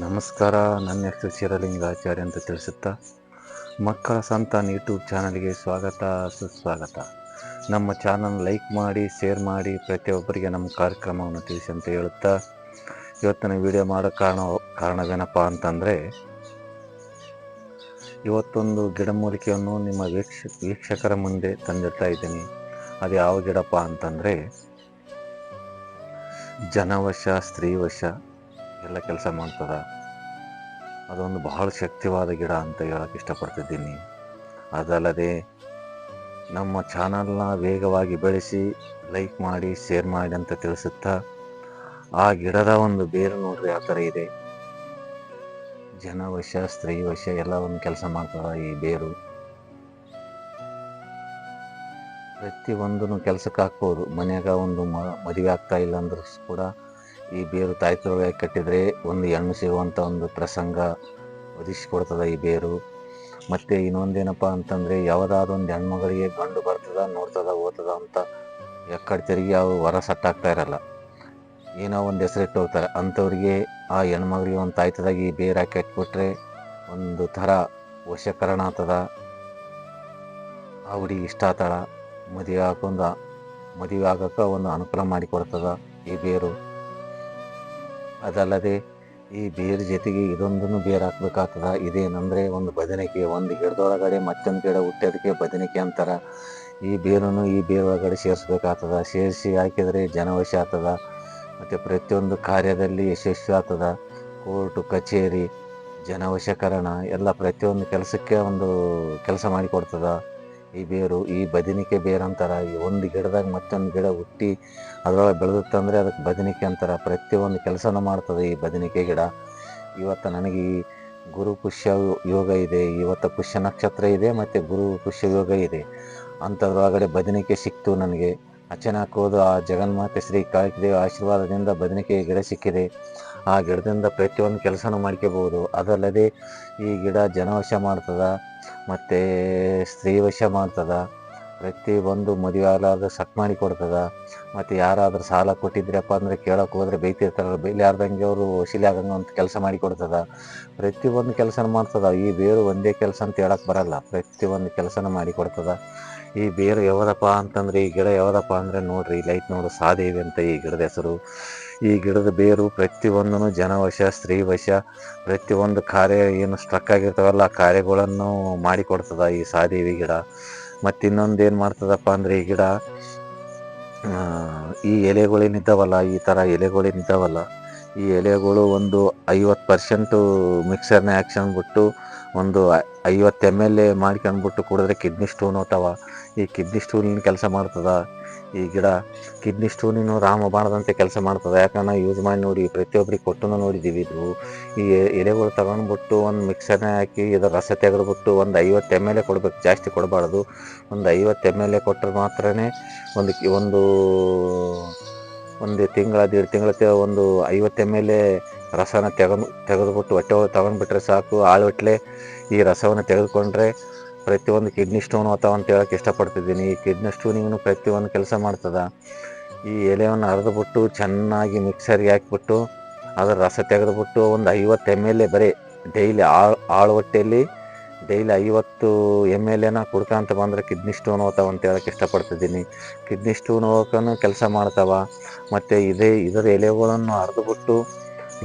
ನಮಸ್ಕಾರ. ನನ್ನ ಹೆಸರು ಶಿರಲಿಂಗಾಚಾರ್ಯ ಅಂತ ತಿಳಿಸುತ್ತಾ, ಮಕ್ಕಳ ಸಂತಾನ ಯೂಟ್ಯೂಬ್ ಚಾನಲ್ಗೆ ಸ್ವಾಗತ, ಸುಸ್ವಾಗತ. ನಮ್ಮ ಚಾನಲ್ ಲೈಕ್ ಮಾಡಿ, ಶೇರ್ ಮಾಡಿ, ಪ್ರತಿಯೊಬ್ಬರಿಗೆ ನಮ್ಮ ಕಾರ್ಯಕ್ರಮವನ್ನು ತಿಳಿಸಿ ಅಂತ ಹೇಳುತ್ತಾ, ಇವತ್ತಿನ ವಿಡಿಯೋ ಮಾಡೋ ಕಾರಣ, ಕಾರಣವೇನಪ್ಪ ಅಂತಂದರೆ, ಇವತ್ತೊಂದು ಗಿಡಮೂಲಿಕೆಯನ್ನು ನಿಮ್ಮ ವೀಕ್ಷ, ವೀಕ್ಷಕರ ಮುಂದೆ ತಂದಿಡ್ತಾ ಇದ್ದೀನಿ. ಅದು ಯಾವ ಗಿಡಪ್ಪ ಅಂತಂದರೆ, ಜನವಶ, ಸ್ತ್ರೀವಶ. ಎಲ್ಲ ಕೆಲಸ ಮಾಡ್ತದೆ. ಅದೊಂದು ಬಹಳ ಶಕ್ತಿವಾದ ಗಿಡ ಅಂತ ಹೇಳಕ್ಕೆ ಇಷ್ಟಪಡ್ತಿದ್ದೀನಿ. ಅದಲ್ಲದೆ ನಮ್ಮ ಚಾನಲ್ನ ವೇಗವಾಗಿ ಬೆಳೆಸಿ, ಲೈಕ್ ಮಾಡಿ, ಶೇರ್ ಮಾಡಿ ಅಂತ ತಿಳಿಸುತ್ತಾ, ಆ ಗಿಡದ ಒಂದು ಬೇರು ನೋಡ್ರಿ ಆ ಥರ ಇದೆ. ಜನ ವಶ, ಸ್ತ್ರೀ ವಶ ಎಲ್ಲ ಒಂದು ಕೆಲಸ ಮಾಡ್ತದೆ ಈ ಬೇರು. ಪ್ರತಿಯೊಂದನ್ನು ಕೆಲಸಕ್ಕೆ ಹಾಕ್ಬೋದು. ಮನ್ಯಾಗ ಒಂದು ಮದುವೆ ಆಗ್ತಾ ಇಲ್ಲ ಅಂದ್ರೂ ಕೂಡ ಈ ಬೇರು ತಾಯಿ ತುರುವಾಗಿ ಕಟ್ಟಿದರೆ ಒಂದು ಹೆಣ್ಣು ಸಿಗುವಂಥ ಒಂದು ಪ್ರಸಂಗ ಒದಗಿಸಿಕೊಡ್ತದ ಈ ಬೇರು. ಮತ್ತು ಇನ್ನೊಂದೇನಪ್ಪ ಅಂತಂದರೆ ಯಾವುದಾದ್ರೊಂದು ಹೆಣ್ಮಗಳಿಗೆ ಗಂಡು ಬರ್ತದ, ನೋಡ್ತದ, ಓದ್ತದ ಅಂತ ಎಕ್ಕಡೆ ತಿರುಗಿ ಅವು ಹೊರ ಸಟ್ಟಾಗ್ತಾ ಇರಲ್ಲ. ಏನೋ ಒಂದು ಹೆಸರಿಟ್ಟು ಹೋಗ್ತಾರೆ. ಅಂಥವ್ರಿಗೆ ಆ ಹೆಣ್ಮಗಳಿಗೆ ಒಂದು ತಾಯ್ತದಾಗ ಈ ಬೇರು ಹಾಕಿ ಹಾಕಿಬಿಟ್ರೆ ಒಂದು ಥರ ವಶಕರಣ ಆಗ್ತದ. ಆ ಹುಡುಗಿ ಇಷ್ಟ ಆತಾಳ ಮದುವೆ ಹಾಕೊಂಡು ಮದುವೆ ಆಗೋಕೆ ಒಂದು ಅನುಕೂಲ ಮಾಡಿಕೊಡ್ತದ ಈ ಬೇರು. ಅದಲ್ಲದೆ ಈ ಬೇರು ಜೊತೆಗೆ ಇದೊಂದನ್ನು ಬೇರು ಹಾಕ್ಬೇಕಾಗ್ತದ. ಇದೇನಂದರೆ ಒಂದು ಬದನೆಕೆ, ಒಂದು ಗಿಡದೊಳಗಡೆ ಮತ್ತೊಂದು ಗಿಡ ಹುಟ್ಟೋದಕ್ಕೆ ಬದನೆಕೆ ಅಂತಾರೆ. ಈ ಬೇರನ್ನು ಈ ಬೇರೊಳಗಡೆ ಸೇರಿಸ್ಬೇಕಾಗ್ತದ. ಸೇರಿಸಿ ಹಾಕಿದರೆ ಜನವಶ ಆಗ್ತದ. ಮತ್ತು ಪ್ರತಿಯೊಂದು ಕಾರ್ಯದಲ್ಲಿ ಯಶಸ್ವಿ ಆಗ್ತದ. ಕೋರ್ಟು, ಕಚೇರಿ, ಜನವಶಕರಣ ಎಲ್ಲ ಪ್ರತಿಯೊಂದು ಕೆಲಸಕ್ಕೆ ಒಂದು ಕೆಲಸ ಮಾಡಿಕೊಡ್ತದ. ಈ ಬೇರು, ಈ ಬದನಿಕೆ ಬೇರು ಅಂತಾರ, ಈ ಒಂದು ಗಿಡದಾಗ ಮತ್ತೊಂದು ಗಿಡ ಹುಟ್ಟಿ ಅದರೊಳಗೆ ಬೆಳೆದುತ್ತಂದರೆ ಅದಕ್ಕೆ ಬದನಿಕೆ ಅಂತಾರ. ಪ್ರತಿಯೊಂದು ಕೆಲಸನ ಮಾಡ್ತದೆ ಈ ಬದನಿಕೆ ಗಿಡ. ಇವತ್ತು ನನಗೆ ಈ ಗುರು ಪುಷ್ಯ ಯೋಗ ಇದೆ, ಇವತ್ತು ಪುಷ್ಯ ನಕ್ಷತ್ರ ಇದೆ ಮತ್ತು ಗುರು ಪುಷ್ಯ ಯೋಗ ಇದೆ. ಅಂಥದ್ರೊಳಗಡೆ ಬದನಿಕೆ ಸಿಕ್ತು ನನಗೆ. ಅಚಾನಕ್ ಆ ಜಗನ್ಮಾತೆ ಶ್ರೀ ಕಾಳಿಕದೇವಿ ಆಶೀರ್ವಾದದಿಂದ ಬದನಿಕೆ ಗಿಡ ಸಿಕ್ಕಿದೆ. ಆ ಗಿಡದಿಂದ ಪ್ರತಿಯೊಂದು ಕೆಲಸನೂ ಮಾಡ್ಕೋಬೋದು. ಅದಲ್ಲದೆ ಈ ಗಿಡ ಜನವಶ ಮಾಡ್ತದೆ, ಮತ್ತು ಸ್ತ್ರೀವಶ ಮಾಡ್ತದೆ ಪ್ರತಿ ಒಂದು ಮದುವೆ ಆಗಲಾರ್ದು ಸಟ್ ಮಾಡಿ ಕೊಡ್ತದ, ಮತ್ತು ಯಾರಾದರೂ ಸಾಲ ಕೊಟ್ಟಿದ್ರಪ್ಪ ಅಂದರೆ ಕೇಳೋಕೆ ಹೋದ್ರೆ ಬೈತಿರ್ತಾರಲ್ಲ ಬೈಲಾರ್ದಂಗೆ ಅವರು ವಶೀಲಿ ಆಗಂಗೆ ಅಂತ ಕೆಲಸ ಮಾಡಿ ಕೊಡ್ತದ. ಪ್ರತಿಯೊಂದು ಕೆಲಸನ ಮಾಡ್ತದೆ. ಈ ಬೇರು ಒಂದೇ ಕೆಲಸ ಅಂತ ಹೇಳಕ್ಕೆ ಬರಲ್ಲ. ಪ್ರತಿಯೊಂದು ಕೆಲಸನ ಮಾಡಿ ಕೊಡ್ತದ. ಈ ಬೇರು ಯಾವುದಪ್ಪ ಅಂತಂದರೆ, ಈ ಗಿಡ ಯಾವುದಪ್ಪ ಅಂದರೆ ನೋಡಿರಿ ಲೈಟ್ ನೋಡು ಸಾದೇವಿ ಅಂತ ಈ ಗಿಡದ ಹೆಸರು. ಈ ಗಿಡದ ಬೇರು ಪ್ರತಿಯೊಂದೂ ಜನವಶ, ಸ್ತ್ರೀವಶ, ಪ್ರತಿಯೊಂದು ಕಾರ್ಯ ಏನು ಸ್ಟ್ರಕ್ ಆಗಿರ್ತಾವಲ್ಲ, ಆ ಕಾರ್ಯಗಳನ್ನು ಮಾಡಿಕೊಡ್ತದ ಈ ಸಾದೇವಿ ಗಿಡ. ಮತ್ತು ಇನ್ನೊಂದು ಏನು ಮಾಡ್ತದಪ್ಪ ಅಂದರೆ ಈ ಗಿಡ ಈ ಎಲೆಗಳೇನಿದ್ದಾವಲ್ಲ ಈ ಥರ ಎಲೆಗಳೇನಿದ್ದಾವಲ್ಲ ಈ ಎಲೆಗಳು ಒಂದು ಐವತ್ತು ಪರ್ಸೆಂಟು ಮಿಕ್ಸರ್ನ ಬಿಟ್ಟು ಒಂದು ಐವತ್ತು ಎಂ ಎಲ್ ಎ ಮಾಡ್ಕೊಂಡ್ಬಿಟ್ಟು ಕುಡಿದ್ರೆ ಕಿಡ್ನಿ ಸ್ಟೋನ್ ಹೋಗ್ತಾವ ಈ ಕಿಡ್ನಿ ಸ್ಟೋನಿನ ಕೆಲಸ ಮಾಡ್ತದ? ಈ ಗಿಡ ಕಿಡ್ನಿ ಸ್ಟೋನಿನ ರಾಮಬಾಣದಂತೆ ಕೆಲಸ ಮಾಡ್ತದೆ. ಯಾಕಂದ್ರೆ ಯೂಸ್ ಮಾಡಿ ನೋಡಿ ಪ್ರತಿಯೊಬ್ಬರಿಗೆ ಕೊಟ್ಟು ನೋಡಿದ್ದೀವಿ ಇದು. ಈ ಎಲೆಗಳು ತಗೊಂಡ್ಬಿಟ್ಟು ಒಂದು ಮಿಕ್ಸರ್ನ ಹಾಕಿ ಇದರ ರಸ ತೆಗೆದ್ಬಿಟ್ಟು ಒಂದು ಐವತ್ತು ಎಂ ಎಲ್ ಎ ಕೊಡ್ಬೇಕು. ಜಾಸ್ತಿ ಕೊಡಬಾರ್ದು. ಒಂದು ಐವತ್ತು ಎಂ ಎಲ್ ಎ ಕೊಟ್ಟರೆ ಮಾತ್ರನೇ ಒಂದು ಒಂದು ಒಂದು ತಿಂಗಳ, ದೇಡು ತಿಂಗಳ ಒಂದು ಐವತ್ತು ಎಂ ಎಲ್ ಎ ರಸನ ತೆಗೆದು, ತೆಗೆದುಬಿಟ್ಟು ಹೊಟ್ಟೆ ತಗೊಂಡ್ಬಿಟ್ರೆ ಸಾಕು. ಆಳುವಟ್ಲೆ ಈ ರಸವನ್ನು ತೆಗೆದುಕೊಂಡ್ರೆ ಪ್ರತಿಯೊಂದು ಕಿಡ್ನಿ ಸ್ಟೋನ್ ಅಥವಾ ಅಂತ ಹೇಳಕ್ಕೆ ಇಷ್ಟಪಡ್ತಿದ್ದೀನಿ. ಈ ಕಿಡ್ನಿ ಸ್ಟೋನಿಗೂ ಪ್ರತಿಯೊಂದು ಕೆಲಸ ಮಾಡ್ತದೆ. ಈ ಎಲೆಯನ್ನು ಅರೆದುಬಿಟ್ಟು ಚೆನ್ನಾಗಿ ಮಿಕ್ಸರ್ಗೆ ಹಾಕಿಬಿಟ್ಟು ಅದರ ರಸ ತೆಗೆದುಬಿಟ್ಟು ಒಂದು ಐವತ್ತು ಎಂ ಎಲ್ ಎ ಬರೀ ಡೈಲಿ ಆಳು ಆಳು ಹೊಟ್ಟೆಯಲ್ಲಿ ಡೈಲಿ ಐವತ್ತು ಎಂ ಎಲ್ ಎನ ಕುಡ್ಕೊಂತ ಬಂದರೆ ಕಿಡ್ನಿ ಸ್ಟೋನ್ ಹೋಗ್ತಾವ ಅಂತ ಹೇಳಕ್ಕೆ ಇಷ್ಟಪಡ್ತಿದ್ದೀನಿ. ಕಿಡ್ನಿ ಸ್ಟೋನ್ ಹೋಗೋಕ್ಕೂ ಕೆಲಸ ಮಾಡ್ತಾವ. ಮತ್ತು ಇದೇ, ಇದರ ಎಲೆಗಳನ್ನು ಅರೆದುಬಿಟ್ಟು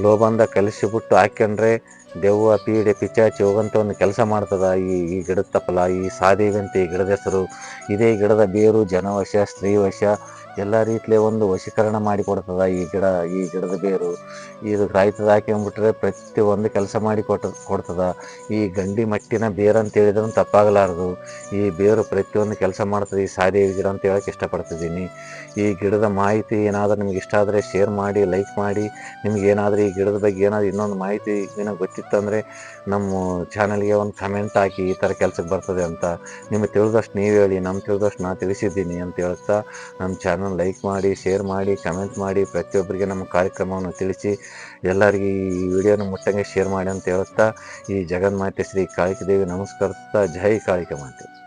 ಲೋಬಂದ ಕಲಿಸಿಬಿಟ್ಟು ಹಾಕ್ಕೊಂಡ್ರೆ ದೆವ್ವ, ಪೀಡೆ, ಪಿಚಾಚಿ ಹೋಗಂತ ಒಂದು ಕೆಲಸ ಮಾಡ್ತದ. ಈ ಈ ಗಿಡದ ತಪ್ಪಲ ಈ ಸಾದೇವಿ ಅಂತ ಈ ಗಿಡದ ಹೆಸರು. ಇದೇ ಗಿಡದ ಬೇರು, ಜನವಶ, ಸ್ತ್ರೀವಶ ಎಲ್ಲ ರೀತಿಯ ಒಂದು ವಶೀಕರಣ ಮಾಡಿ ಕೊಡ್ತದ ಈ ಗಿಡ, ಈ ಗಿಡದ ಬೇರು. ಇದು ಕಾಯ್ತದ ಪ್ರತಿ ಪ್ರತಿಯೊಂದು ಕೆಲಸ ಮಾಡಿ ಕೊಟ್ಟ, ಕೊಡ್ತದೆ. ಈ ಗಂಡಿ ಮಟ್ಟಿನ ಬೇರು ಅಂತ ಹೇಳಿದ್ರೂ ತಪ್ಪಾಗಲಾರದು. ಈ ಬೇರು ಪ್ರತಿಯೊಂದು ಕೆಲಸ ಮಾಡ್ತದೆ, ಈ ಸಾರಿ ಗಿಡ ಅಂತ ಹೇಳಕ್ಕೆ ಇಷ್ಟಪಡ್ತಿದ್ದೀನಿ. ಈ ಗಿಡದ ಮಾಹಿತಿ ಏನಾದರೂ ನಿಮ್ಗೆ ಇಷ್ಟ ಆದರೆ ಶೇರ್ ಮಾಡಿ, ಲೈಕ್ ಮಾಡಿ. ನಿಮ್ಗೆ ಏನಾದರೂ ಈ ಗಿಡದ ಬಗ್ಗೆ ಏನಾದರೂ ಇನ್ನೊಂದು ಮಾಹಿತಿ ಏನೋ ಗೊತ್ತಿತ್ತಂದರೆ ನಮ್ಮ ಚಾನಲ್ಗೆ ಒಂದು ಕಮೆಂಟ್ ಹಾಕಿ ಈ ಥರ ಕೆಲಸಕ್ಕೆ ಬರ್ತದೆ ಅಂತ. ನಿಮಗೆ ತಿಳಿದಷ್ಟು ನೀವು ಹೇಳಿ, ನಮ್ಗೆ ತಿಳಿದಷ್ಟು ನಾನು ತಿಳಿಸಿದ್ದೀನಿ ಅಂತ ಹೇಳ್ತಾ ನಮ್ಮ ಚಾನಲ್ ಲೈಕ್ ಮಾಡಿ, ಶೇರ್ ಮಾಡಿ ಕಮೆಂಟ್ ಮಾಡಿ, ಪ್ರತಿಯೊಬ್ಬರಿಗೆ ನಮ್ಮ ಕಾರ್ಯಕ್ರಮವನ್ನು ತಿಳಿಸಿ, ಎಲ್ಲರಿಗೆ ಈ ವಿಡಿಯೋನ ಮುಟ್ಟಂಗೆ ಶೇರ್ ಮಾಡಿ ಅಂತ ಹೇಳುತ್ತಾ, ಈ ಜಗನ್ಮಾತೆ ಶ್ರೀ ಕಾಳಿಕದೇವಿ ನಮಸ್ಕರಿಸ್ತಾ, ಜೈ ಕಾಳಿಕ ಮಾತೆ.